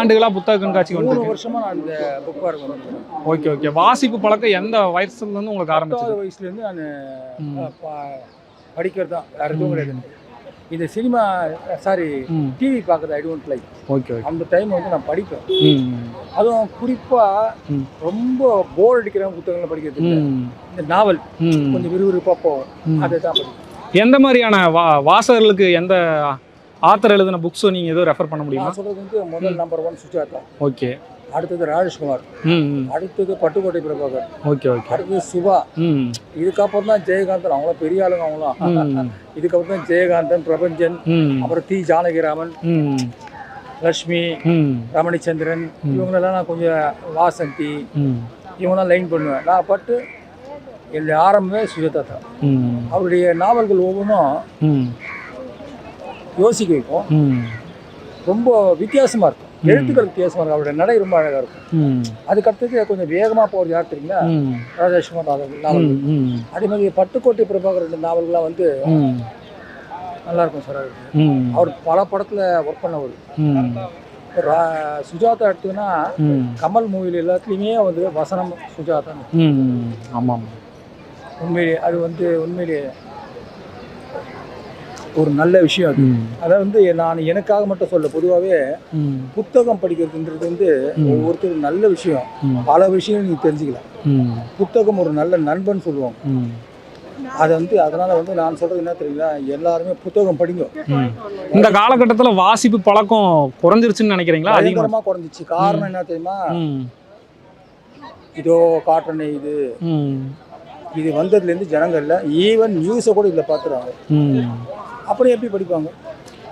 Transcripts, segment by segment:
எத்தனை ஆண்டுகளா புத்தக கண்காட்சி மூணு வந்துருக்கு. வருஷமா நான் இந்த புக் பார்க் வந்துருக்கேன் ஓகே ஓகே வாசிப்பு பழக்கம் எந்த வயசுல இருந்து உங்களுக்கு ஆரம்பிச்சது? வயசுலேருந்து நான். படிக்கிறது தான் வேறு எதுவும் கிடையாது. இந்த சினிமா சாரி டிவி பார்க்குறது I don't like okay okay அந்த டைம் வந்து நான் படிப்பேன். அதுவும் குறிப்பாக. ரொம்ப போர் அடிக்கிற புத்தகங்களை படிக்கிறது இந்த நாவல் கொஞ்சம் விறுவிறுப்பாக போகும் ம். அதை தான் படிப்பேன். எந்த மாதிரியான வா வாசகர்களுக்கு எந்த ஆத்தர் எழுதின புக்ஸும் நீங்கள் எதுவும் ரெஃபர் பண்ண முடியுமா? நான் சொல்றது வந்து முதல் நம்பர் ஒன் சுஜாதா ஓகே அடுத்தது ராஜேஷ்குமார். ம் அடுத்தது பட்டுக்கோட்டை பிரபாகர். ஓகே ஓகே அடுத்தது சுபா ம். இதுக்கப்புறம் தான் ஜெயகாந்தன். அவங்களாம் பெரிய ஆளுங்க அவங்களாம். இதுக்கப்புறம் தான் ஜெயகாந்தன் பிரபஞ்சன். அப்புறம் தி ஜானகிராமன். லக்ஷ்மி ரமணிச்சந்திரன். இவங்களெல்லாம் நான் கொஞ்சம் வாசந்தி. இவங்களாம் லைன் பண்ணுவேன். நான் பட்டு என்னுடைய ஆரம்பமே சுஜாதா தான் அவருடைய நாவல்கள் ஒவ்வொன்றும் யோசிக்க வைக்கும். ம். ரொம்ப வித்தியாசமாக இருக்கும். எழுத்துக்கள் வித்தியாசமாக இருக்கும். அவருடைய நடை ரொம்ப அழகாக இருக்கும். ம். அதுக்கடுத்தது கொஞ்சம் வேகமாக போகிறது யார் தெரியுங்களா? ராஜேஷ்குமார் நாவல் நாவல் அதே மாதிரி பட்டுக்கோட்டை பிரபாகர் ரெண்டு நாவல்கள்லாம் வந்து நல்லா இருக்கும் சார் அவர் பல படத்தில் ஒர்க் பண்ணவர். சுஜாதா எடுத்தீங்கன்னா கமல் மூவியில் எல்லாத்துலேயுமே வந்து வசனம் சுஜாதா ஆமாம். உண்மையிலே அது வந்து உண்மையிலே ஒரு நல்ல விஷயம் அது. அதை வந்து நான் எனக்காக மட்டும் சொல்ல பொதுவாகவே புத்தகம் படிக்கிறதுன்றது வந்து ம். ஒவ்வொருத்தரும் நல்ல விஷயம். பல விஷயம் நீ தெரிஞ்சுக்கலாம். புத்தகம் ஒரு நல்ல நண்பன் சொல்லுவாங்க. ம். அதை வந்து அதனால வந்து நான் சொல்றது என்ன தெரியுங்களா? எல்லாருமே புத்தகம் படிங்க. இந்த காலகட்டத்தில் வாசிப்பு பழக்கம் குறைஞ்சிருச்சுன்னு நினைக்கிறீங்களா? அதிகமாக குறைஞ்சிச்சு. காரணம் என்ன தெரியுமா? இதோ காட்டணை இது. இது வந்ததுலேருந்து ஜனங்கள்ல ஈவன் நியூஸை கூட இதில் பார்த்துறாங்க ம். அப்புறம் எப்படி படிப்பாங்க?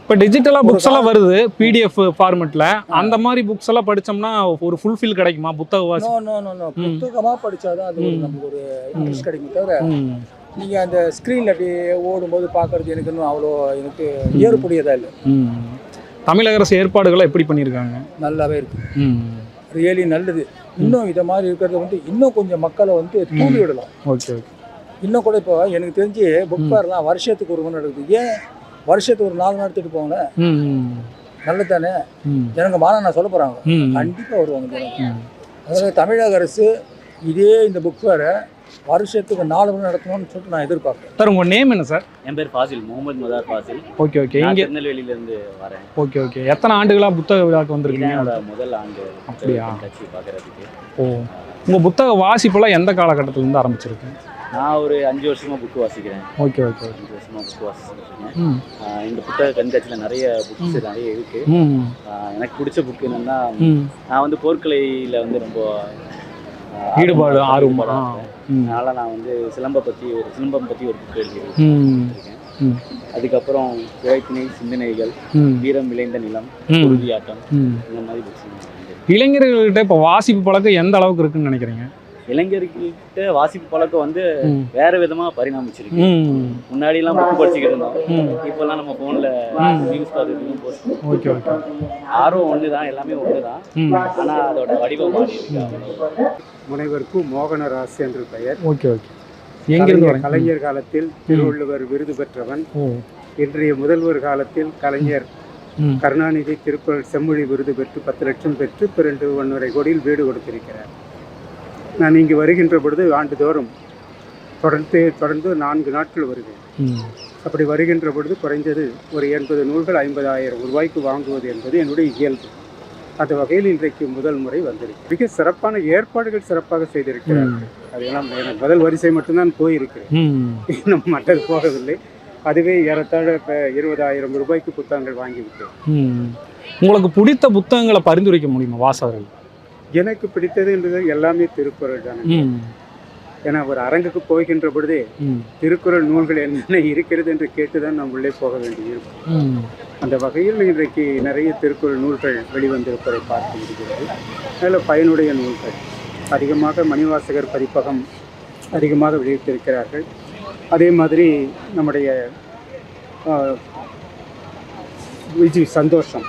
இப்போ டிஜிட்டலாக புக்ஸ் எல்லாம் வருது பிடிஎஃப் ஃபார்மெட்டில் அந்த மாதிரி புக்ஸ் எல்லாம் படிச்சோம்னா ஒரு ஃபுல்ஃபில் கிடைக்குமா? புத்தக வாசி நோ நோ நோ நோ புத்தகமா படிச்சாதான் அது நமக்கு ஒரு இன்ட்ரெஸ்ட் கிடைக்கும் தவிர ம். நீங்க அந்த ஸ்க்ரீன்ல அப்படியே ஓடும்போது பார்க்கறது எனக்கு இன்னும் அவ்வளோ எனக்கு ஏற்புடையதா இல்லை. தமிழக அரசு ஏற்பாடுகளை எப்படி பண்ணியிருக்காங்க? நல்லாவே இருக்கு. ரியலி நல்லது. இன்னும் இதை மாதிரி இருக்கிறத வந்து இன்னும் கொஞ்சம் மக்களை வந்து தூண்டி விடலாம் ஓகே ஓகே. இன்னும் கூட இப்போ எனக்கு தெரிஞ்சு புக் ஃபேர்லாம் வருஷத்துக்கு ஒரு முறை நடக்குது. ஏன் வருஷத்துக்கு ஒரு நாலு நாள் எடுத்துட்டு போங்க நல்லது தானே ஜனங்க மானம் நான் சொல்ல போகிறாங்க ம் கண்டிப்பாக வருவாங்க அதாவது தமிழக அரசு இதே இந்த புக் ஃபேரை வருஷத்துக்கு நாலு முறை நடத்தணும்னு சொல்லிட்டு நான் எதிர்பார்க்குறேன். சார் உங்கள் நேம் என்ன சார்? என் பேர் ஃபாசில் முகமது மதார் ஃபாசில். Okay okay. நான் இங்கே திருநெல்வேலியில இருந்து வரேன். Okay okay. எத்தனை ஆண்டுகளாக புத்தக விழாக்கு வந்திருக்கீங்க? முதல் ஆண்டு. அப்படியா? கட்சி பார்க்கறதுக்கு. ஓ. உங்கள் புத்தக வாசிப்பெல்லாம் எந்த காலகட்டத்திலேருந்து ஆரம்பிச்சிருக்கு? நான் ஒரு அஞ்சு வருஷமா புக் வாசிக்கிறேன். ஓகே ஓகே அஞ்சு வருஷமா புக் ஆஹ் இந்த புத்தக கண்காட்சியில் நிறைய புக்ஸ் நிறைய இருக்கு. எனக்கு பிடிச்ச புக் என்னன்னா நான் வந்து போர்க்கலையில வந்து ரொம்ப ஈடுபாடு ஆர்வம் அதனால நான் வந்து சிலம்ப பத்தி ஒரு சிலம்பம் பத்தி ஒரு புக் எழுதியிருக்கேன் அதுக்கப்புறம் குறைத்திணை சிந்தனைகள் வீரம் விளைந்த நிலம். உறுதியாட்டம் இந்த மாதிரி புக்ஸ் இளைஞர்கள்கிட்ட இப்போ வாசிப்பு பழக்கம் எந்த அளவுக்கு இருக்குன்னு நினைக்கிறீங்க? இளைஞர்கிட்ட வாசிப்பு பழக்கம் வந்து வேற விதமா பரிணாமிச்சிருக்கு. முன்னாடி எல்லாம் புக் படிச்சுக்கிட்டு இருந்தோம். இப்போல்லாம் நம்ம போன்ல நியூஸ் பார்த்துட்டு போஸ்ட் ஆர்வம் ஒண்ணுதான் எல்லாமே ஒண்ணுதான். ஆனா அதோட வடிவம் மாறி. முனைவருக்கு மோகனராஸ் என்று பெயர். Okay okay. எங்கிருந்து கலைஞர் காலத்தில் திருவள்ளுவர் விருது பெற்றவன். இன்றைய முதல்வர் காலத்தில் கலைஞர் கருணாநிதி திருக்குறள் செம்மொழி விருது பெற்று பத்து லட்சம் பெற்று பிறண்டு ஒன்றரை கோடியில் வீடு கொடுத்திருக்கிறார். நான் இங்கு வருகின்ற பொழுது ஆண்டுதோறும் தொடர்ந்து தொடர்ந்து நான்கு நாட்கள் வருவேன். அப்படி வருகின்ற பொழுது குறைந்தது ஒரு எண்பது நூல்கள் ஐம்பதாயிரம் ரூபாய்க்கு வாங்குவது என்பது என்னுடைய இயல்பு. அந்த வகையில் இன்றைக்கு முதல் முறை வந்திருக்கு மிக சிறப்பான ஏற்பாடுகள் சிறப்பாக செய்திருக்கிறார்கள். அதெல்லாம் எனக்கு முதல் வரிசை மட்டும்தான் போயிருக்கிறேன். இன்னும் மற்றது போகவில்லை. அதுவே ஏறத்தாழ இப்போ இருபதாயிரம் ரூபாய்க்கு புத்தகங்கள் வாங்கிவிட்டேன். உங்களுக்கு பிடித்த புத்தகங்களை பரிந்துரைக்க முடியுமா வாசகர்கள்? எனக்கு பிடித்தது என்பது எல்லாமே திருக்குறள் தான். ஏன்னா ஒரு அரங்குக்கு போகின்ற பொழுதே திருக்குறள் நூல்கள் என்னென்ன இருக்கிறது என்று கேட்டுதான் நாம் உள்ளே போக வேண்டியிருக்கும். அந்த வகையில் இன்றைக்கு நிறைய திருக்குறள் நூல்கள் வெளிவந்திருப்பதை பார்க்க முடிகிறது. நல்ல பயனுடைய நூல்கள் அதிகமாக மணிவாசகர் பதிப்பகம் அதிகமாக வெளியிட்டிருக்கிறார்கள். அதே மாதிரி நம்முடைய ஆஹ், விஜி சந்தோஷம்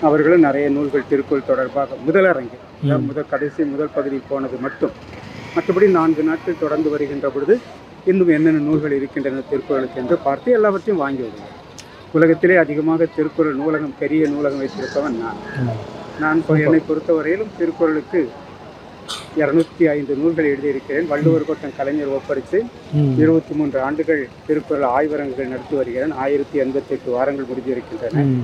அவர்களும் நிறைய நூல்கள் திருக்குறள் தொடர்பாக முதலரங்கு முதல் கடைசி முதல் பகுதி போனது மட்டும். மற்றபடி நான்கு நாட்கள் தொடர்ந்து வருகின்ற பொழுது இன்னும் என்னென்ன நூல்கள் இருக்கின்றன திருக்குறளுக்கு என்று பார்த்து எல்லாவற்றையும் வாங்கி வருவேன் உலகத்திலே அதிகமாக திருக்குறள் நூலகம் பெரிய நூலகம் வைத்திருப்பவன் நான். நான் என்னை பொறுத்தவரையிலும் திருக்குறளுக்கு இரநூத்தி ஐந்து நூல்கள் எழுதியிருக்கிறேன். வள்ளுவர் கோட்டம் கலைஞர் ஒப்படைத்து. இருபத்தி மூன்று ஆண்டுகள் திருக்குறள் ஆய்வரங்குகள் நடத்தி வருகிறேன். ஆயிரத்தி எண்பத்தி எட்டு வாரங்கள் முடிஞ்சிருக்கின்றன ம்.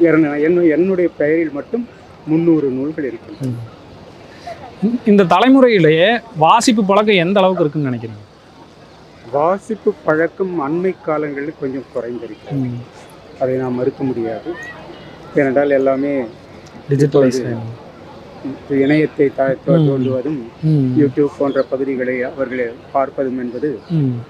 இரண- என்ன- என்னுடைய பெயரில் மட்டும் முந்நூறு நூல்கள் இருக்கின்றன ம். இந்த தலைமுறையிலேயே வாசிப்பு பழக்கம் எந்த அளவுக்கு இருக்குன்னு நினைக்கிறீங்க? வாசிப்பு பழக்கம் அண்மை காலங்களில் கொஞ்சம் குறைந்திருக்கிறது ம். அதை நாம் மறுக்க முடியாது. ஏனென்றால் எல்லாமே டிஜிட்டலைஸ் இணையத்தை. தோன்றுவதும். யூடியூப் போன்ற பகுதிகளை அவர்கள் பார்ப்பதும் என்பது.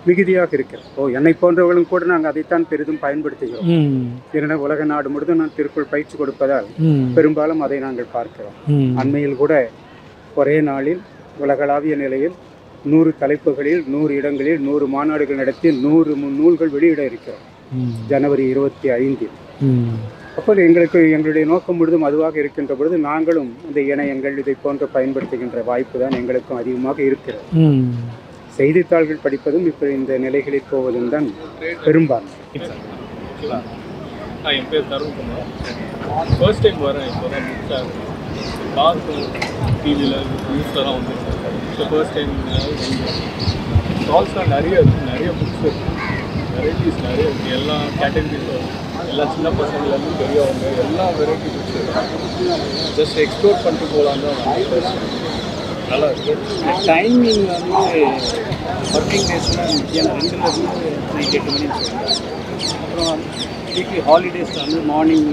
மிகுதியாக இருக்கிறது ஓ என்னை போன்றவர்களும் கூட நாங்கள் அதைத்தான் பெரிதும் பயன்படுத்துகிறோம் ம். ஏனென்றால் உலக நாடு முழுதும் நான் திருக்குறள் பயிற்சி கொடுப்பதால். பெரும்பாலும் அதை நாங்கள் பார்க்கிறோம். அண்மையில் கூட ஒரே நாளில் உலகளாவிய நிலையில் நூறு தலைப்புகளில் நூறு இடங்களில் நூறு மாநாடுகள் நடத்தி நூறு மு- நூல்கள் வெளியிட இருக்கிறோம். ஜனவரி இருபத்தி ஐந்தில் ம். அப்போ எங்களுக்கு எங்களுடைய நோக்கம் முழுதும் அதுவாக இருக்கின்ற பொழுது நாங்களும் இந்த இணையங்கள் இதை போன்று பயன்படுத்துகின்ற வாய்ப்பு தான் எங்களுக்கும் அதிகமாக இருக்கிறது. ம். செய்தித்தாள்கள் படிப்பதும் இப்போ இந்த நிலைகளில் போவதும் தான் பெரும்பான்மை. ஆ என் பேர் தருண்குமார். ஃபர்ஸ்ட் டைம் வரேன் இப்போ தான் முடிச்சாங்க பார்த்து டிவியில் நியூஸ்லலாம் வந்துருக்கேன் ஸோ ஃபர்ஸ்ட் டைம் ஸ்டால்ஸ்லாம் நிறைய இருக்குது நிறைய புக்ஸ் இருக்குது வெரைட்டிஸ் நிறைய இருக்குது எல்லா கேட்டகரிஸும் எல்லா சின்ன பசங்கள்லேருந்து பெரியவங்க எல்லா வெரைட்டி புக்ஸ் இருக்குது ஜஸ்ட் எக்ஸ்ப்ளோர் பண்ணிட்டு போகலாம் தான் வந்து நல்லா இருக்குது டைமிங் வந்து ஒர்க்கிங் டேஸ்லாம் முக்கியம். ரெண்டுலேருந்து நைட் எட்டு மணி அப்புறம் வீக்லி ஹாலிடேஸ் வந்து மார்னிங்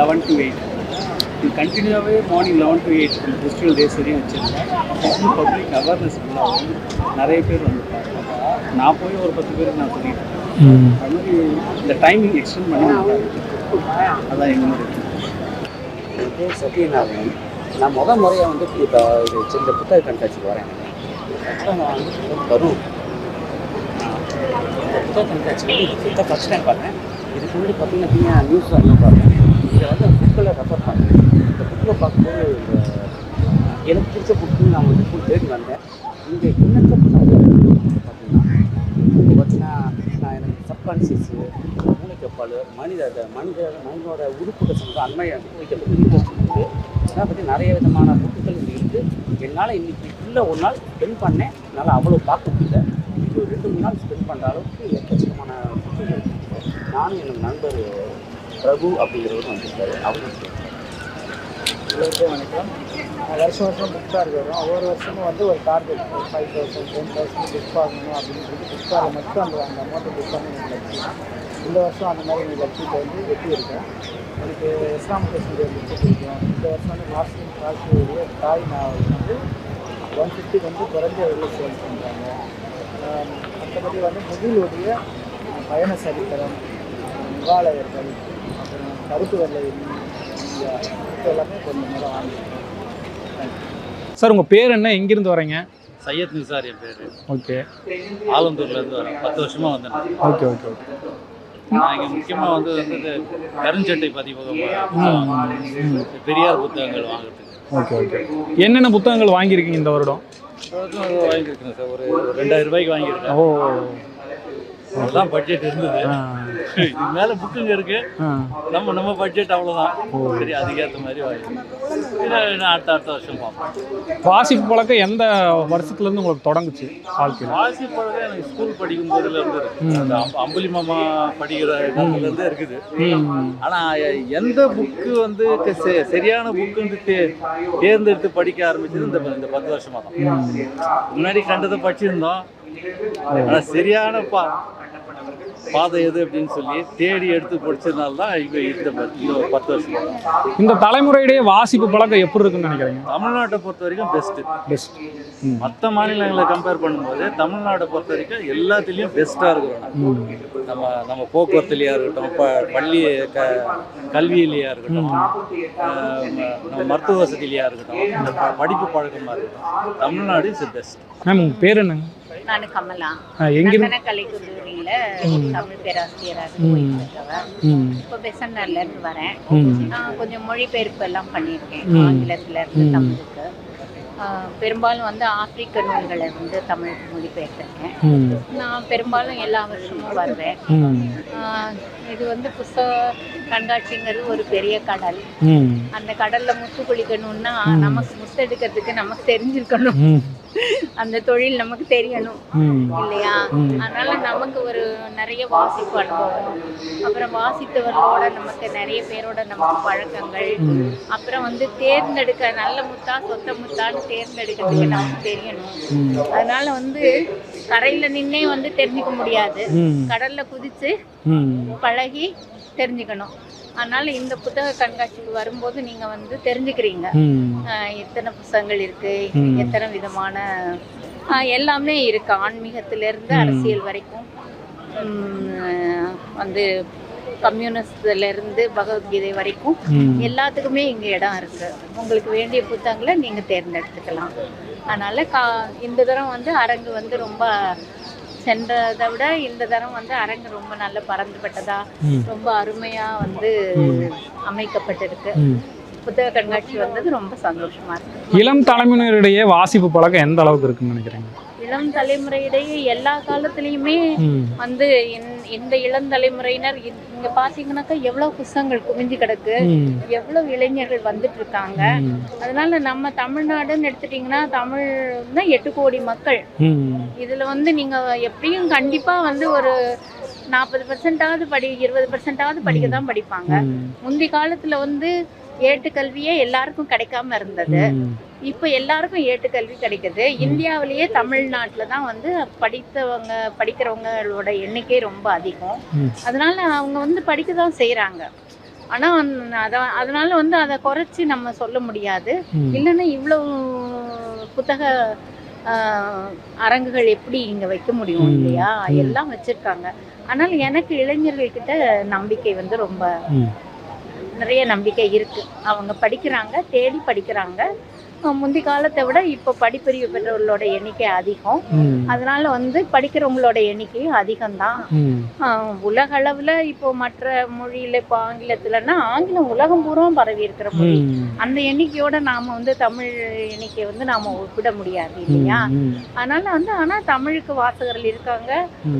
லெவன் டு எயிட் இது கண்டினியூவாகவே morning eleven to eight festival days வரையும் வச்சுருக்கேன். இன்னும் பப்ளிக் அவேர்னஸ் ஃபுல்லாகும் நிறைய பேர் வந்து நான் போய் ஒரு பத்து பேருக்கு நான் சொல்லிட்டேன். அது மாதிரி இந்த டைமிங் எக்ஸ்டெண்ட் பண்ணி அதான் எங்களுடைய சத்யநாதன் நான் முத முறையாக வந்து இப்போ இது இந்த புத்தக கண்காட்சிக்கு வரேன். நான் வந்து வரும். இந்த புத்தக கண்காட்சி வந்து இது புத்தக ஃபஸ்ட் டைம் பார்த்தேன் இதுக்கு முன்னாடி பார்த்தீங்கன்னா நியூஸ் எல்லாம் பார்த்தேன் இதை வந்து புக்கில் ரெஃபர் பண்ணேன். இந்த புக்கில் பார்க்கும்போது எனக்கு பிடிச்ச புக்குன்னு நான் வந்து ஃபுல் தேடி வந்தேன். இங்கே என்னென்ன புத்தகங்கள் பார்த்தீங்கன்னா இங்கே பார்த்தீங்கன்னா நான் எனக்கு மூளைக்கப்பால் மனித மனித மனிதனோட உறுப்புகள் சம்மந்தம் அண்மை வைக்கப்பட்ட இன்ட்ரெஸ்ட் இருக்குது பற்றி நிறைய விதமான புக்குகள் இங்கே இருக்குது என்னால் இன்றைக்கி ஃபுல்லாக ஒரு நாள் ஸ்பெண்ட் பண்ணேன். என்னால் அவ்வளோ பார்க்க முடியல. இது ஒரு ரெண்டு மூணு நாள் ஸ்பெண்ட் பண்ணுற அளவுக்கு எக்கச்சக்கமான புக்குகள் இருக்கு. நானும் என்னோட நண்பர் பிரபு அப்படிங்கிறவர் வந்திருக்காரு. அவரும் எல்லோருக்கும் வணக்கம் வருஷம் வருஷம் புக் சார்ஜ் வரும் ஒவ்வொரு வருஷமும் வந்து ஒரு target five thousand ten thousand book ஆகணும் அப்படின்னு சொல்லி புக் ஃபேரில் மட்டும் அந்த அந்த அமௌண்ட்டை புக் பண்ணி எனக்கு லட்சியம் இந்த வருஷம் அந்த மாதிரி எனக்கு லட்சியத்தை வந்து வெட்டி இருக்கேன் எனக்கு இஸ்லாம் பேசுகிறது புக்கு பிடிக்கும் இந்த வருஷம் வந்து லாஸ்டிங் காஷ்மீரிய தாய் நாவல் வந்து ஒன் ஃபிஃப்டி வந்து குறைஞ்ச வெளியில் சேல் பண்ணுறாங்க மற்றபடி வந்து முகிலுடைய பயண சரித்திரம் முகாலயர்கள் அப்புறம் கருத்து வெள்ளை எல்லாமே கொஞ்சம் நேரம் வாங்கியிருக்கேன் சார் உங்கள் பேர் என்ன? எங்கேருந்து வரீங்க? சையத் நிசார் என் பேர். ஓகே. ஆலந்தூர்லேருந்து வரேன் பத்து வருஷமாக வந்தேன். Okay okay okay. நான் இங்கே முக்கியமாக வந்து வந்து கருஞ்சட்டை பதிப்பகம் பெரியார் புத்தகங்கள் வாங்குறதுக்கு. Okay okay. என்னென்ன புத்தகங்கள் வாங்கியிருக்கீங்க இந்த வருடம்? வாங்கியிருக்கேன் சார். ஒரு ரெண்டாயிரம் ரூபாய்க்கு வாங்கியிருக்கேன். ஓ. அவ்வளோதான் பட்ஜெட் இருந்தது. ஆ இது மேலே புக்குங்க இருக்கு. நம்ம நம்ம பட்ஜெட் அவ்வளோதான் சரி அதுக்கேற்ற மாதிரி நான் அடுத்த அடுத்த வருஷம் பார்ப்போம் வாசிப்பு பழக்கம் எந்த வருஷத்துலேருந்து உங்களுக்கு தொடங்குச்சு வாழ்க்கையில்? வாசி பழக்கம் எனக்கு ஸ்கூல் படிக்கும் போதுல இருந்து இருக்கு. அந்த அம்ப- அம்புலி மாமா படிக்கிற இடத்துல இருந்தே இருக்குது. ஆனா எந்த புக்கு வந்து சரியான புக்கு வந்து தே- தேர்ந்தெடுத்து படிக்க ஆரம்பிச்சது இந்த பத்து வருஷமா தான். முன்னாடி கண்டதை படிச்சிருந்தோம். ஆனா சரியான பா பாதை எது அப்படின்னு சொல்லி தேடி எடுத்து படிச்சதுனால தான் இப்போ இந்த ஒரு பத்து வருஷமா. இந்த தலைமுறையிடையே வாசிப்பு பழக்கம் எப்படி இருக்குன்னு நினைக்கிறீங்க? தமிழ்நாட்டை பொறுத்த வரைக்கும் பெஸ்ட்டு பெஸ்ட் மற்ற மாநிலங்களை கம்பேர் பண்ணும்போது தமிழ்நாட்டை பொறுத்த வரைக்கும் எல்லாத்துலேயும் பெஸ்ட்டாக இருக்கிறோம். நம்ம நம்ம போக்குவரத்துலையா இருக்கட்டும் ப பள்ளி க கல்வியிலையா இருக்கட்டும் நம்ம மருத்துவ வசதியிலையா இருக்கட்டும் படிப்பு பழக்கமாக இருக்கட்டும் தமிழ்நாடு இஸ் பெஸ்ட் மேம் உங்கள் பேர் என்னங்க? நான் கமலா. எங்கிருந்து நந்தன கலை கல்லூரியில தமிழ் பேராசிரியராக இப்போ பெசன்னர்ல இருந்து வரேன் நான் கொஞ்சம் மொழிபெயர்ப்பு எல்லாம் பண்ணியிருக்கேன். ஆங்கிலத்துல இருந்து. தமிழுக்கு. பெரும்பாலும் வந்து ஆப்பிரிக்க நூல்களை வந்து தமிழ் மொழிபெயர்த்திருக்கேன். நான் பெரும்பாலும் எல்லா வருஷமும் வருவேன். இது வந்து புஸ்தக கண்காட்சிங்கிறது ஒரு பெரிய கடல். அந்த கடல்ல முத்து குளிக்கணும்னா நமக்கு முத்து எடுக்கிறதுக்கு நமக்கு தெரிஞ்சிருக்கணும். அந்த தொழில் நமக்கு தெரியணும். இல்லையா? அதனால நமக்கு ஒரு நிறைய வாசிப்பு அனுபவம். அப்புறம் வாசித்தவர்களோட நமக்கு நிறைய பேரோட நமக்கு பழக்கங்கள். அப்புறம் வந்து தேர்ந்தெடுக்க நல்ல முத்தா சொத்த முத்தான்னு தேர்ந்தெடுக்கிறதுக்கு நமக்கு தெரியணும். அதனால வந்து கரையில நின்னே வந்து தெரிஞ்சுக்க முடியாது. கடல்ல குதிச்சு பழகி தெரிஞ்சுக்கணும். அதனால இந்த புத்தக கண்காட்சிக்கு வரும்போது நீங்க வந்து தெரிஞ்சுக்கிறீங்க. எத்தனை புஸ்தகங்கள் இருக்கு. எத்தனை விதமான எல்லாமே இருக்கு. ஆன்மீகத்திலிருந்து அரசியல் வரைக்கும். வந்து கம்யூனிஸ்ட்ல இருந்து பகவத்கீதை வரைக்கும் எல்லாத்துக்குமே இங்க இடம் இருக்கு. உங்களுக்கு வேண்டிய புத்தகங்களை நீங்க தேர்ந்தெடுத்துக்கலாம். அதனால கா இந்த தரம் வந்து அரங்கு வந்து ரொம்ப சென்றதை விட இந்த தரம் வந்து அரங்கு ரொம்ப நல்ல பறந்துபட்டதா. ரொம்ப அருமையா வந்து அமைக்கப்பட்டிருக்கு. புத்தக கண்காட்சி வந்தது ரொம்ப சந்தோஷமா இருக்கு. இளம் தலைமுறையிடையே வாசிப்பு பழக்கம் எந்த அளவுக்கு இருக்குன்னு நினைக்கிறீங்க? இளம் தலைமுறையிடையே எல்லா காலத்துலயுமே வந்து இந்த- இளம் தலைமுறையினர் இங்க பாத்தீங்கன்னாக்கா எவ்வளவு புஸ்தகங்கள் குவிஞ்சு கிடக்கு எவ்வளவு இளைஞர்கள் வந்துட்டு இருக்காங்க அதனால நம்ம தமிழ்நாடுன்னு எடுத்துட்டீங்கன்னா தமிழ் தான் எட்டு கோடி மக்கள். இதுல வந்து நீங்க எப்படியும் கண்டிப்பா வந்து ஒரு நாற்பது பர்சன்டாவது படி இருபது பர்சன்டாவது படிக்க தான் படிப்பாங்க. முந்தி காலத்துல வந்து ஏட்டுக்கல்வியே எல்லாருக்கும் கிடைக்காம இருந்தது இப்போ எல்லாருக்கும் ஏட்டுக்கல்வி கிடைக்குது இந்தியாவிலேயே தமிழ்நாட்டில் தான் வந்து படித்தவங்க படிக்கிறவங்களோட எண்ணிக்கை ரொம்ப அதிகம். அதனால அவங்க வந்து படிக்க தான் செய்கிறாங்க ஆனால் அத அதனால வந்து அதை குறைச்சி நம்ம சொல்ல முடியாது. இல்லைன்னா இவ்வளோ புத்தக ஆஹ், அரங்குகள் எப்படி இங்கே வைக்க முடியும். இல்லையா. எல்லாம் வச்சுருக்காங்க ஆனால் எனக்கு இளைஞர்கள்கிட்ட நம்பிக்கை வந்து ரொம்ப. நிறைய நம்பிக்கை இருக்கு. அவங்க படிக்கிறாங்க தேடி படிக்கிறாங்க. முந்தி காலத்தை விட இப்போ படிப்பறிவு பெற்றவர்களோட எண்ணிக்கை அதிகம். அதனால வந்து படிக்கிறவங்களோட எண்ணிக்கையும் அதிகம்தான். உலக அளவில் இப்போ மற்ற மொழியில இப்போ ஆங்கிலத்துலன்னா ஆங்கிலம் உலகம் பூரா பரவி இருக்கிற மொழி. அந்த எண்ணிக்கையோட நாம வந்து தமிழ் எண்ணிக்கையை வந்து நாம ஒப்பிட முடியாது இல்லையா? அதனால வந்து ஆனா தமிழுக்கு வாசகர்கள் இருக்காங்க.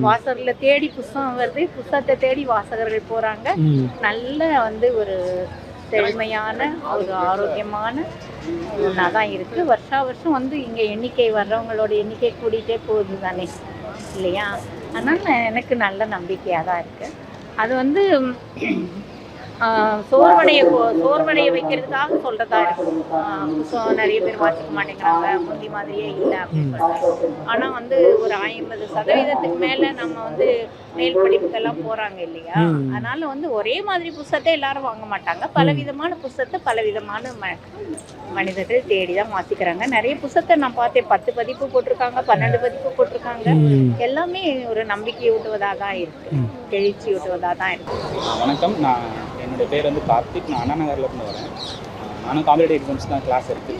வாசகர்ல தேடி புஸ்தகம் வருது. புஸ்தகத்தை தேடி வாசகர்கள் போறாங்க. நல்ல வந்து ஒரு செழுமையான ஒரு ஆரோக்கியமான ஒன்றா தான் இருக்குது வருஷா வருஷம் வந்து இங்கே எண்ணிக்கை வர்றவங்களோட எண்ணிக்கை கூடிட்டே போகுது தானே இல்லையா? அதனால் எனக்கு நல்ல நம்பிக்கையாக தான் இருக்குது அது வந்து சோர்வடைய போ- சோர்வடைய வைக்கிறதுக்காக சொல்கிறதா இருக்கும். நிறைய பேர் வாசிக்க மாட்டேங்கிறாங்க முந்தி மாதிரியே இல்லை அப்படின்னு சொல்லிட்டு. ஆனால் வந்து ஒரு ஐம்பது சதவீதத்துக்கு மேலே நம்ம வந்து மேல் படிப்புக்கெல்லாம் போகிறாங்க இல்லையா. அதனால வந்து ஒரே மாதிரி புஸ்தகத்தை எல்லாரும் வாங்க மாட்டாங்க. பலவிதமான புஸ்தகத்தை பலவிதமான ம மனிதர்கள் தேடி தான் வாசிக்கிறாங்க. நிறைய புஸ்தகத்தை நான் பார்த்தேன். பத்து பதிப்பு போட்டிருக்காங்க பன்னெண்டு பதிப்பு போட்டிருக்காங்க. எல்லாமே ஒரு நம்பிக்கை ஊட்டுவதாக தான் இருக்கு. எழுச்சி ஊட்டுவதாக தான் இருக்கு. வணக்கம். நான் என்னுடைய பேர் வந்து கார்த்திக். நான் அண்ணா நகர்லேருந்து வரேன். நானும் காம்படேட்டிவ் எக்ஸாம்ஸ் தான் கிளாஸ் இருக்குது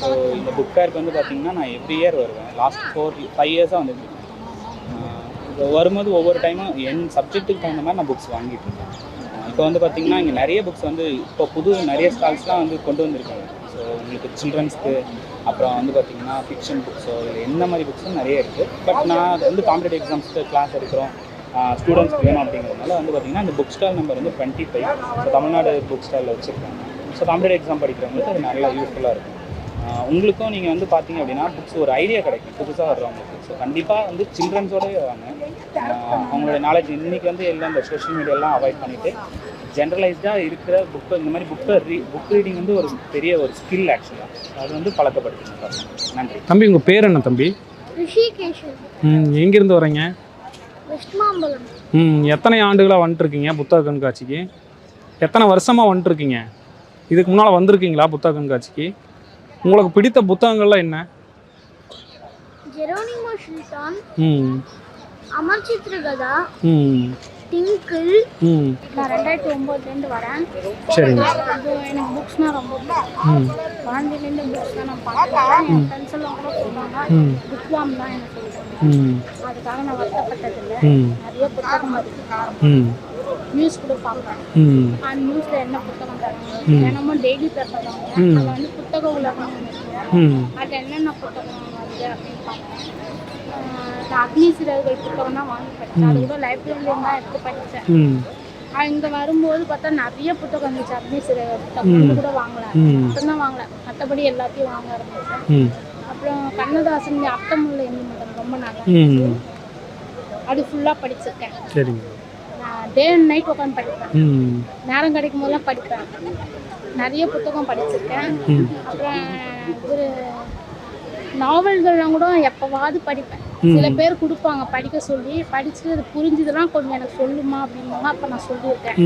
ஸோ இந்த புக் ஃபேருக்கு வந்து பார்த்திங்கன்னா நான் எவ்ரி இயர் வருவேன். லாஸ்ட் ஃபோர் ஃபைவ் இயர்ஸாக வந்துட்டு இப்போ வரும்போது ஒவ்வொரு டைமும் என் சப்ஜெக்ட்டுக்கு தகுந்த மாதிரி நான் புக்ஸ் வாங்கிட்டு இருக்கேன். இப்போ வந்து பார்த்திங்கன்னா இங்கே நிறைய புக்ஸ் வந்து இப்போ புது நிறைய ஸ்டால்ஸ்லாம் வந்து கொண்டு வந்திருக்காங்க. ஸோ உங்களுக்கு சில்ட்ரன்ஸ்க்கு அப்புறம் வந்து பார்த்திங்கன்னா ஃபிக்ஷன் புக்ஸோ இல்லை என்ன மாதிரி புக்ஸும் நிறைய இருக்குது பட் நான் வந்து காம்படேட்டிவ் எக்ஸாம்ஸ்க்கு கிளாஸ் எடுக்கிறோம். ஸ்டூடெண்ட்ஸ்க்கு வேணும் அப்படிங்கிறதுனால வந்து பார்த்திங்கன்னா இந்த புக் ஸ்டால் நம்பர் வந்து twenty five so Tamil Nadu book ஸ்டாலில் வச்சுருக்காங்க. ஸோ காம்படேட்டிவ் எக்ஸாம் படிக்கிறவங்களுக்கு அது நல்லா யூஸ்ஃபுல்லாக இருக்கும். உங்களுக்கும் நீங்கள் வந்து பார்த்தீங்க அப்படின்னா புக்ஸ் ஒரு ஐடியா கிடைக்கும். புதுசாக வர்றவங்களுக்கு. ஸோ கண்டிப்பாக வந்து சில்ட்ரன்ஸோடய வாங்க. அவங்களோட நாலேஜ் இன்னைக்கு வந்து எல்லாம் இந்த சோஷியல் மீடியாலாம் அவாய்ட் பண்ணிவிட்டு ஜென்ரலைஸ்டாக இருக்கிற புக்கை இந்த மாதிரி புக்கை ரீ புக் ரீடிங் வந்து ஒரு பெரிய ஒரு ஸ்கில் ஆக்சுவலாக அது வந்து பழக்கப்படுத்துங்க நன்றி. தம்பி உங்கள் பேர் என்ன தம்பி? எங்கேருந்து வரீங்க ம் எத்தனை ஆண்டுகளாக வந்துட்டுருக்கீங்க புத்தக கண்காட்சிக்கு? எத்தனை வருஷமாக வந்துட்டுருக்கீங்க இதுக்கு முன்னால் வந்திருக்கீங்களா புத்தக கண்காட்சிக்கு? உங்களுக்கு பிடித்த புத்தகங்கள்லாம் என்ன? ம். அமர் சித்ரகதா ம். டிங்கிள் நான் ரெண்டாயிரத்தி ஒம்போதுலேருந்து வரேன். சரிங்க. அது எனக்கு புக்ஸ்னால் ரொம்ப பிடிக்கும். புக்ஸ் தான் நான் பார்க்குறேன். என் ஃப்ரெண்ட்ஸ் எல்லாம் கூட சொல்லுவாங்க புக் வாம் தான் எனக்கு சொல்லுவாங்க. அதுக்காக நான் வருத்தப்பட்டதில்லை. நிறைய புத்தகம் இருக்கு நியூஸ் கூட பார்ப்பேன். அந்த நியூஸில் என்ன புத்தகம் தராங்க. தினமும் டெய்லி பேப்பர் தராங்க. அதில் வந்து புத்தக உலகம் அது என்னென்ன புத்தகம் வருது அப்படின்னு பார்ப்பேன். நான் அக்னி சிறகுகள் புத்தகம் தான் வாங்கி படித்தேன். அது கூட லைப்ரரியிலேருந்து தான் எடுத்து படித்தேன். இங்கே வரும்போது பார்த்தா நிறைய புத்தகம் இருந்துச்சு. அக்னி சிறகுகள் புத்தகம் கூட வாங்கல. ம். மட்டும்தான் வாங்கல. மற்றபடி எல்லாத்தையும் வாங்க ஆரம்பிச்சேன். அப்புறம் கண்ணதாசன் அர்த்தமுள்ள எண்ணி மதம் ரொம்ப நல்லா அது ஃபுல்லாக படிச்சிருக்கேன். சரிங்க. நான் டே அண்ட் நைட் உட்காந்து படிப்பேன். நேரம் கிடைக்கும் போதெல்லாம் படிப்பேன். நிறைய புத்தகம் படிச்சிருக்கேன். அப்புறம் ஒரு நாவல்கள்லாம் கூட எப்போவாவது படிப்பேன். சில பேர் கொடுப்பாங்க படிக்க சொல்லி. படிச்சுட்டு அது புரிஞ்சுதுன்னா கொஞ்சம் எனக்கு சொல்லுமா அப்படின்பாங்க அப்போ நான் சொல்லியிருக்கேன்.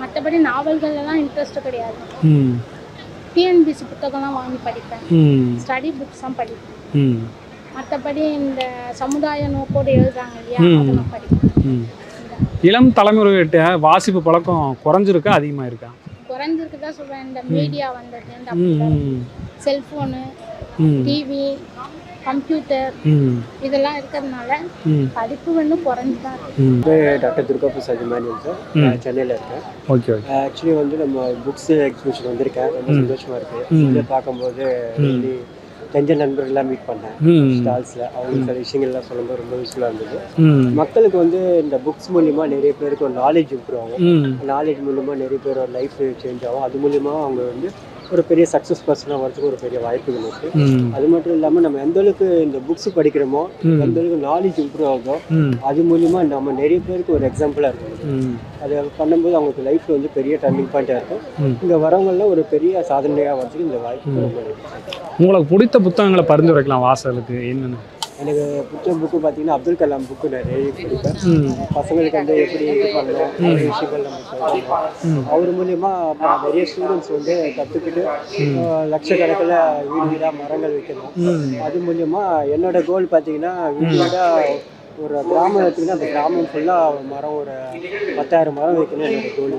மற்றபடி நாவல்கள்லாம் இன்ட்ரெஸ்ட் கிடையாது. டிஎன்பிசி புத்தகம்லாம் வாங்கி படிப்பேன். ஸ்டடி புக்ஸ் தான் படிப்பேன். மற்றபடி இந்த சமுதாய நோக்கோடு எழுதுறாங்க இல்லையா ம். அதை நான் படிப்பேன் இளம் தலைமுறைகிட்ட வாசிப்பு பழக்கம் குறைஞ்சிருக்கா அதிகமாக இருக்கா குறைஞ்சிருக்கு தான் சொல்கிறேன் இந்த மீடியா வந்தது இந்த செல்ஃபோனு டிவி கம்ப்யூட்டர் இதெல்லாம் இருக்கிறதுனால படிப்பு வந்து குறைஞ்சி தான் இருக்கு. ம். Doctor Durga Prasad Immanuel sir ம். சென்னையில் இருக்கேன். Okay okay. ஆக்சுவலி வந்து நம்ம புக்ஸ் எக்ஸிபிஷன் வந்திருக்கேன். ரொம்ப. சந்தோஷமா இருக்கு. இதை பார்க்கும்போது தெரிஞ்ச நண்பர்கள்லாம் மீட் பண்ணேன். ஸ்டால்ஸில் அவங்க சில விஷயங்கள்லாம் சொல்லும்போது ரொம்ப யூஸ்ஃபுல்லாக இருந்தது. மக்களுக்கு வந்து இந்த புக்ஸ் மூலிமா நிறைய பேருக்கு ஒரு நாலேஜ் இம்ப்ரூவ் ஆகும் நாலேஜ் மூலிமா நிறைய பேரோட லைஃப் சேஞ்ச் ஆகும். அது மூலிமா அவங்க வந்து ஒரு பெரிய சக்ஸஸ் பர்சனாக வரதுக்கு ஒரு பெரிய வாய்ப்புகள் இருக்குது அது மட்டும் இல்லாமல் நம்ம எந்த அளவுக்கு இந்த புக்ஸ் படிக்கிறோமோ. எந்த அளவுக்கு நாலேஜ் இம்ப்ரூவ் ஆகுதோ அது மூலிமா நம்ம நிறைய பேருக்கு ஒரு எக்ஸாம்பிளாக இருக்கும். அதை பண்ணும்போது அவங்களுக்கு லைஃப்பில் வந்து பெரிய டர்னிங் பாயிண்ட்டாக இருக்கும். இங்கே வரவங்களாம் ஒரு பெரிய சாதனையாக வரதுக்கு இந்த வாய்ப்பு உங்களுக்கு பிடித்த புத்தகங்களை பரிந்துரைக்கலாம் வாசலுக்கு என்னென்னு? எனக்கு பிடிச்ச புக்கு பார்த்தீங்கன்னா அப்துல் கலாம் புக்கு நிறைய படிப்பேன். ம். பசங்களுக்கு வந்து எப்படி இது பண்ணணும் விஷயங்கள் நம்ம சொல்லணும் அவர் மூலியமா நிறைய ஸ்டூடெண்ட்ஸ் வந்து கற்றுக்கிட்டு லட்சக்கணக்கில் வீடு வீடாக மரங்கள் வைக்கணும். அது மூலியமா என்னோட கோல் பார்த்தீங்கன்னா வீடு வீடாக ஒரு கிராமம் எடுத்தீங்கன்னா அந்த கிராமம் ஃபுல்லாக மரம் ஒரு பத்தாயிரம் மரம் வைக்கணும் என்னோட கோல்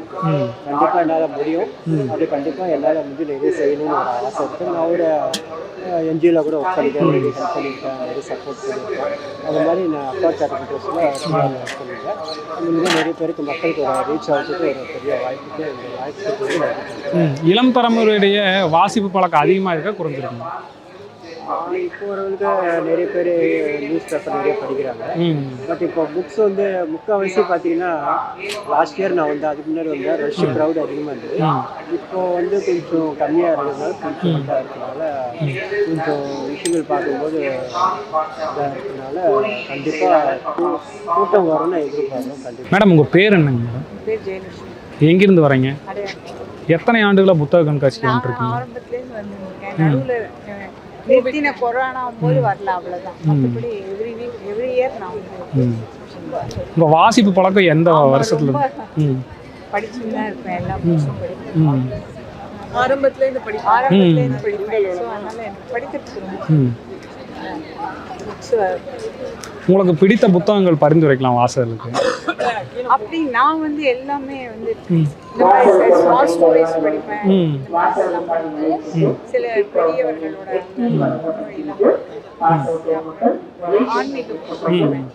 கண்டிப்பாக என்னால் முடியும். அது கண்டிப்பாக என்னால் முடிஞ்சு நிறைய செய்யணும்னு ஒரு ஆசை இருக்குது நான் ஒரு என்ஜிஓவில் கூட ஒர்க் பண்ணியிருக்கேன் நிறைய ஹெல்ப் பண்ணியிருக்கேன். நிறைய சப்போர்ட் பண்ணியிருக்கேன். அது மாதிரி நான் அப்பா சேரிட்டபிள் ட்ரஸ்ட்டில் ஒர்க் பண்ணியிருக்கேன் அது மூலிமா நிறைய பேருக்கு மக்களுக்கு ஒரு ரீச் ஆகிறதுக்கு ஒரு பெரிய வாய்ப்புக்கு ம். இளம் தலைமுறையுடைய வாசிப்பு பழக்கம் அதிகமாக இருக்கா குறைஞ்சிருக்குங்க ஆஹ் இப்போ வரவங்களுக்கு நிறைய பேர் நியூஸ் பேப்பர் நிறைய படிக்கிறாங்க. பட் இப்போ புக்ஸ் வந்து முக்கால்வாசி பார்த்தீங்கன்னா லாஸ்ட் இயர் நான் வந்து அதுக்கு முன்னாடி வந்தேன் ரஷ் க்ரௌட் அதிகமாக இருந்தது இப்போ வந்து கொஞ்சம் கம்மியாக இருக்கிறதுனால கொஞ்சம் இதாக இருக்கனால கொஞ்சம் விஷயங்கள் பார்க்கும்போது இதாக இருக்கனால கண்டிப்பாக கூட்டம் வரும்னு எதிர்பார்க்குறோம் கண்டிப்பாக மேடம் உங்கள் பேர் என்னங்க மேடம்? பேர் ஜெயலட்சுமி எங்கேருந்து வரீங்க? எத்தனை ஆண்டுகளாக புத்தக கண்காட்சிக்கு வந்துருக்கீங்க? நிறுத்தின கொரோனா போது வரல அவ்வளோதான் மற்றபடி எவ்ரி வீக் எவ்ரி இயர் நான் வந்து ம். உங்கள் வாசிப்பு பழக்கம் எந்த வருஷத்துல இருந்து? படிச்சுட்டு தான் இருப்பேன் எல்லா புக்ஸும் படிப்பேன். ம். ஆரம்பத்துலேருந்து படிப்பேன். ஆரம்பத்துலேருந்து படிப்பேன். ஸோ அதனால் எனக்கு புக்ஸ் உங்களுக்கு பிடித்த புத்தகங்கள் பரிந்துரைக்கலாம் வாசலுக்கு அப்படி நான் வந்து எல்லாமே வந்து ம். இந்த மாதிரி ஸ்மால் ஸ்டோரிஸ் படிப்பேன். சில பெரியவர்களோட ஆன்மீக books படிப்பேன்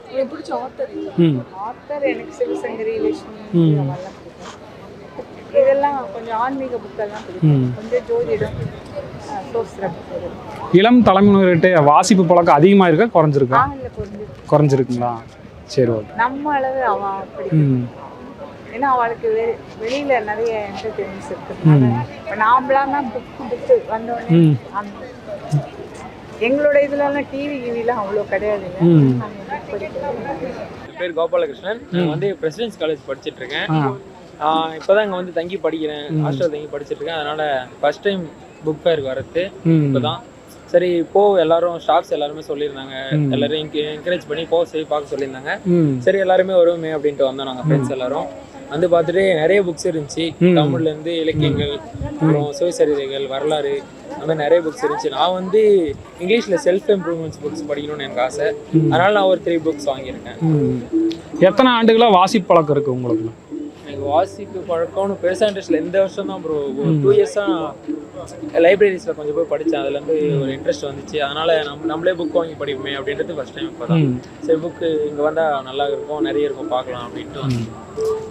உங்களுக்கு பிடிச்ச ஆத்தர் ம். ஆத்தர் எனக்கு சிவசங்கரி லட்சுமி இதெல்லாம் கொஞ்சம் ஆன்மீக புக்கெல்லாம். கொஞ்சம் ஜோதிடம் சோஸ்திர இளம் தலைமுறைகிட்ட வாசிப்பு பழக்கம் அதிகமாக இருக்கா குறைஞ்சிருக்கா? குறைஞ்சிருக்குங்களா? சரி ஓகே. நம்ம அளவு அவன் அப்படி. ம். ஏன்னா அவளுக்கு வெ வெளியில நிறைய என்டர்டெயின்மெண்ட்ஸ் இருக்கிறதுனால இப்போ நாமளானா புக்கு புக்கு வந்தோடனே எங்களோட இதுலலாம் டிவி கிவிலாம் அவ்வளோ கிடையாது. பேர் கோபாலகிருஷ்ணன். நான் வந்து பிரசிடென்ஸ் காலேஜ் படிச்சிட்டு இருக்கேன் ஆ இப்போதான் இங்கே வந்து தங்கி படிக்கிறேன். ஹாஸ்டல் தங்கி படிச்சிட்டு இருக்கேன் அதனால ஃபர்ஸ்ட் டைம் புக் ஃபேருக்கு வரது இப்போதான். சரி போ எல்லாரும் ஸ்டாஃப்ஸ் எல்லாருமே சொல்லியிருந்தாங்க. எல்லாரும் என்கரேஜ் பண்ணி போ சரி பார்க்க சொல்லியிருந்தாங்க. சரி எல்லாருமே வருவோமே அப்படின்ட்டு வந்தோம் நாங்கள் ஃப்ரெண்ட்ஸ் எல்லாரும். வந்து பார்த்துட்டு நிறைய புக்ஸ் இருந்துச்சு. தமிழ்ல இருந்து இலக்கியங்கள் அப்புறம் சுயசரிதைகள் வரலாறு அந்த மாதிரி நிறைய புக்ஸ் இருந்துச்சு. நான் வந்து இங்கிலீஷ்ல செல்ஃப் இம்ப்ரூவ்மெண்ட்ஸ் புக்ஸ் படிக்கணும்னு எனக்கு ஆசை. அதனால நான் ஒரு த்ரீ புக்ஸ் வாங்கியிருக்கேன். எத்தனை ஆண்டுகளாக வாசிப்பு பழக்கம் இருக்குது உங்களுக்கு? எனக்கு வாசிப்பு பழக்கம்னு பெருசாக இன்ட்ரெஸ்ட் இல்லை. இந்த வருஷம் தான் ப்ரோ ஒரு டூ இயர்ஸாக லைப்ரரிஸில் கொஞ்சம் போய் படித்தேன். அதுலேருந்து ஒரு இன்ட்ரெஸ்ட் வந்துச்சு. அதனால் நம்ம நம்மளே புக் வாங்கி படிப்போமே அப்படின்றது ஃபஸ்ட் டைம் இப்போ தான். சரி புக்கு இங்கே வந்தால் நல்லா இருக்கும் நிறைய இருக்கும் பார்க்கலாம் அப்படின்ட்டு வந்தேன்.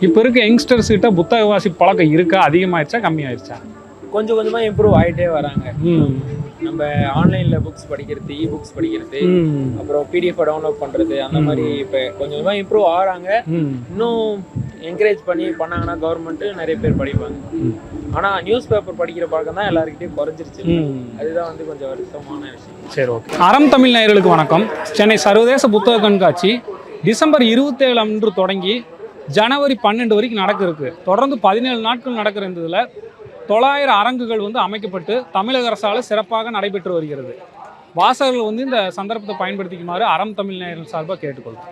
இப்போ இருக்க யங்ஸ்டர்ஸ் கிட்ட புத்தக வாசி பழக்கம் இருக்கா? அதிகமாயிருச்சா? கம்மியாயிருச்சா? கொஞ்சம் கொஞ்சமாக இம்ப்ரூவ் ஆகிட்டே வராங்க. நம்ம ஆன்லைனில் புக்ஸ் படிக்கிறது இ புக்ஸ் படிக்கிறது அப்புறம் பிடிஎஃப் டவுன்லோட் பண்ணுறது அந்த மாதிரி இப்போ கொஞ்சம் கொஞ்சமாக இம்ப்ரூவ் ஆகிறாங்க. இன்னும் என்கரேஜ் பண்ணி பண்ணாங்கன்னா கவர்மெண்ட்டு நிறைய பேர் படிப்பாங்க. ஆனால் நியூஸ் பேப்பர் படிக்கிற பழக்கம் தான் எல்லாருக்கிட்டையும் குறைஞ்சிருச்சு. அதுதான் வந்து கொஞ்சம் வருத்தமான விஷயம். சரி ஓகே. அறம் தமிழ் நேயர்களுக்கு வணக்கம். சென்னை சர்வதேச புத்தக கண்காட்சி டிசம்பர் இருபத்தேழு அன்று தொடங்கி ஜனவரி பன்னெண்டு வரைக்கும் நடக்க இருக்கு தொடர்ந்து பதினேழு நாட்கள் நடக்கிற இந்த இதில் தொள்ளாயிரம் அரங்குகள் வந்து அமைக்கப்பட்டு தமிழக அரசால் சிறப்பாக நடைபெற்று வருகிறது. வாசகர்கள் வந்து இந்த சந்தர்ப்பத்தை பயன்படுத்திக்குமாறு அறம் தமிழ் நேயர்கள் சார்பாக கேட்டுக்கொள்கிறோம்.